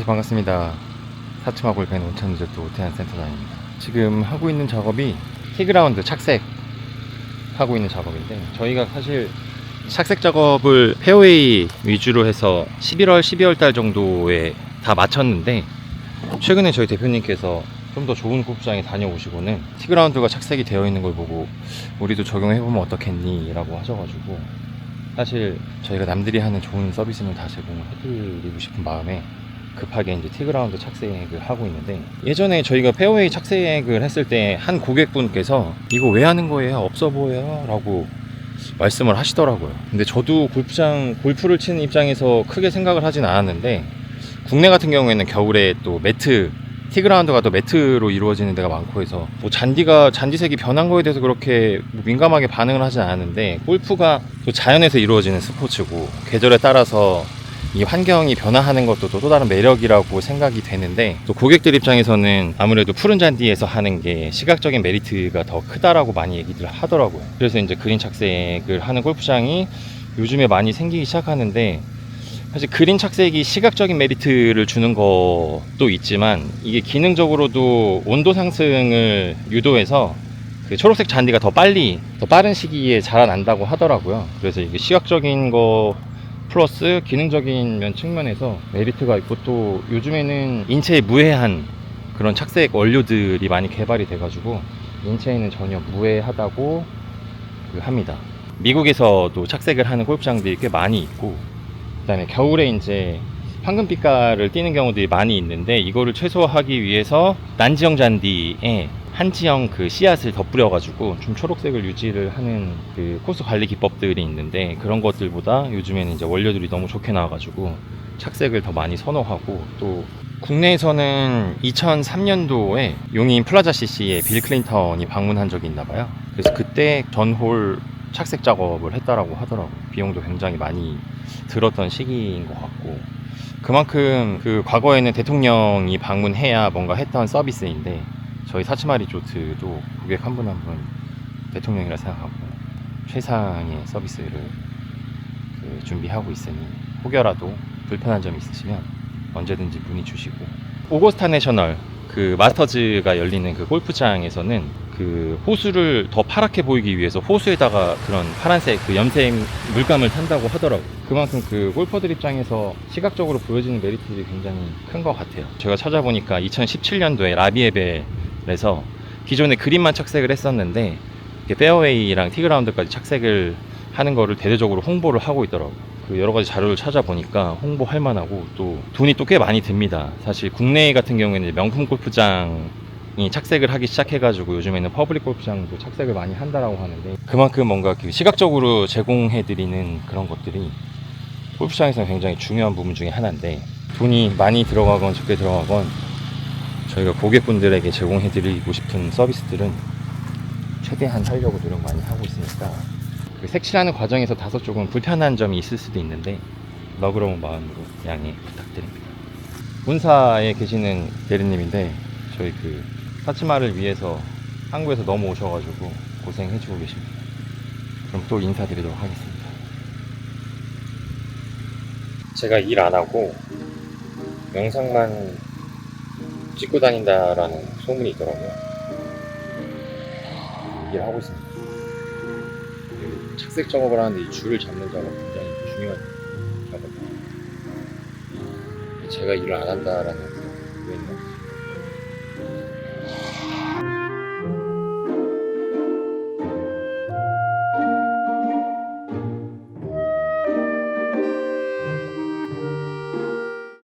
안녕하세요 반갑습니다. 사츠마 골펜 온천리조트 오태안 센터장입니다. 지금 하고 있는 작업이 티그라운드 착색 하고 있는 작업인데 저희가 사실 착색 작업을 페어웨이 위주로 해서 11월 12월 달 정도에 다 마쳤는데 최근에 저희 대표님께서 좀 더 좋은 골프장에 다녀오시고는 티그라운드가 착색이 되어 있는 걸 보고 우리도 적용해보면 어떻겠니 라고 하셔가지고 사실 저희가 남들이 하는 좋은 서비스는 다 제공을 해드리고 싶은 마음에 급하게 이제 티그라운드 착색을 하고 있는데 예전에 저희가 페어웨이 착색을 했을 때 한 고객분께서 이거 왜 하는 거예요? 없어 보여요? 라고 말씀을 하시더라고요. 근데 저도 골프장 골프를 치는 입장에서 크게 생각을 하진 않았는데 국내 같은 경우에는 겨울에 또 매트 티그라운드가 또 매트로 이루어지는 데가 많고 해서 뭐 잔디가 잔디색이 변한 거에 대해서 그렇게 뭐 민감하게 반응을 하진 않았는데 골프가 또 자연에서 이루어지는 스포츠고 계절에 따라서 이 환경이 변화하는 것도 또, 또 다른 매력이라고 생각이 되는데 또 고객들 입장에서는 아무래도 푸른 잔디에서 하는 게 시각적인 메리트가 더 크다라고 많이 얘기들 하더라고요. 그래서 이제 그린 착색을 하는 골프장이 요즘에 많이 생기기 시작하는데 사실 그린 착색이 시각적인 메리트를 주는 것도 있지만 이게 기능적으로도 온도 상승을 유도해서 그 초록색 잔디가 더 빨리 더 빠른 시기에 자라난다고 하더라고요. 그래서 이게 시각적인 거 플러스 기능적인 면 측면에서 메리트가 있고 또 요즘에는 인체에 무해한 그런 착색 원료들이 많이 개발이 돼가지고 인체에는 전혀 무해하다고 그 합니다. 미국에서도 착색을 하는 골프장들이 꽤 많이 있고 그다음에 겨울에 이제 황금빛깔을 띠는 경우들이 많이 있는데 이거를 최소화하기 위해서 난지형 잔디에 한지형 그 씨앗을 덧뿌려가지고 좀 초록색을 유지를 하는 그 코스 관리 기법들이 있는데 그런 것들보다 요즘에는 이제 원료들이 너무 좋게 나와가지고 착색을 더 많이 선호하고 또 국내에서는 2003년도에 용인 플라자 CC에 빌 클린턴이 방문한 적이 있나 봐요. 그래서 그때 전홀 착색 작업을 했다라고 하더라고요. 비용도 굉장히 많이 들었던 시기인 것 같고 그만큼 그 과거에는 대통령이 방문해야 뭔가 했던 서비스인데 저희 사치마 리 조트도 고객 한 분 한 분 대통령이라 생각하고 최상의 서비스를 그 준비하고 있으니 혹여라도 불편한 점이 있으시면 언제든지 문의 주시고 오거스타 내셔널 그 마스터즈가 열리는 그 골프장에서는 그 호수를 더 파랗게 보이기 위해서 호수에다가 그런 파란색 그 염색 물감을 탄다고 하더라고요. 그만큼 그 골퍼들 입장에서 시각적으로 보여지는 메리트들이 굉장히 큰 것 같아요. 제가 찾아보니까 2017년도에 라비에 벨에서 기존에 그린만 착색을 했었는데 페어웨이랑 티그라운드까지 착색을 하는 거를 대대적으로 홍보를 하고 있더라고요. 그 여러 가지 자료를 찾아보니까 홍보할 만하고 또 돈이 또 꽤 많이 듭니다. 사실 국내 같은 경우에는 명품 골프장이 착색을 하기 시작해가지고 요즘에는 퍼블릭 골프장도 착색을 많이 한다라고 하는데 그만큼 뭔가 그 시각적으로 제공해드리는 그런 것들이 골프장에서는 굉장히 중요한 부분 중에 하나인데 돈이 많이 들어가건 적게 들어가건 저희가 고객분들에게 제공해드리고 싶은 서비스들은 최대한 하려고 노력 많이 하고 있으니까 그 색칠하는 과정에서 다소 조금 불편한 점이 있을 수도 있는데 너그러운 마음으로 양해 부탁드립니다. 본사에 계시는 대리님인데 저희 그 사치마를 위해서 한국에서 넘어오셔가지고 고생해주고 계십니다. 그럼 또 인사드리도록 하겠습니다. 제가 일 안 하고 영상만 찍고 다닌다라는 소문이 있더라고요. 일하고 있습니다. 그 착색 작업을 하는데 이 줄을 잡는 작업 굉장히 중요한 작업이에요. 제가 일을 안 한다라는?